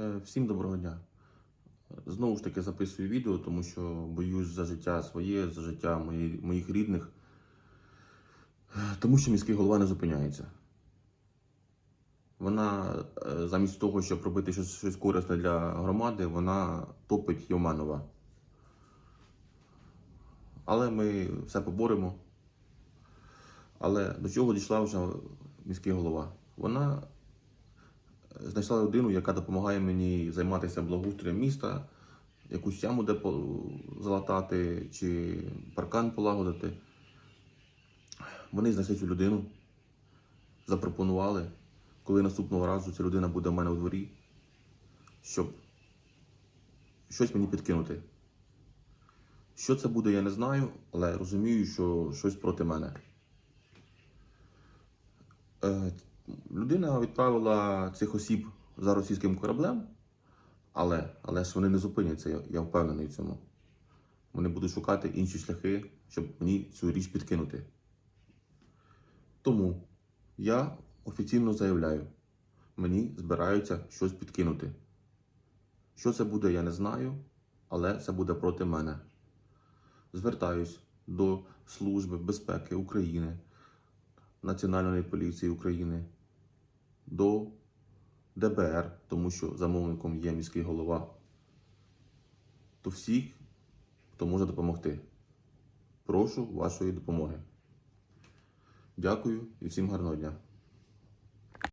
Е, Всім доброго дня. Знову ж таки записую відео, тому що боюсь за життя своє, за життя мої- моїх рідних, тому що міський голова не зупиняється. Вона е, замість того, щоб робити щось, щось корисне для громади, вона топить Йоманова. Але ми все поборемо. Але до чого дійшла вже міський голова? Вона знайшла людину, яка допомагає мені займатися благоустроєм міста, якусь яму де залатати чи паркан полагодити. Вони знайшли цю людину, запропонували, коли наступного разу ця людина буде в мене у дворі, щоб щось мені підкинути. Що це буде, я не знаю, але розумію, що щось проти мене. Людина відправила цих осіб за російським кораблем, але, але ж вони не зупиняться, я, я впевнений в цьому. Вони будуть шукати інші шляхи, щоб мені цю річ підкинути. Тому я офіційно заявляю, мені збираються щось підкинути. Що це буде, я не знаю, але це буде проти мене. Звертаюсь до Служби безпеки України, Національної поліції України, до ДБР, тому що замовником є міський голова, то всіх, хто може допомогти. Прошу вашої допомоги. Дякую і всім гарного дня.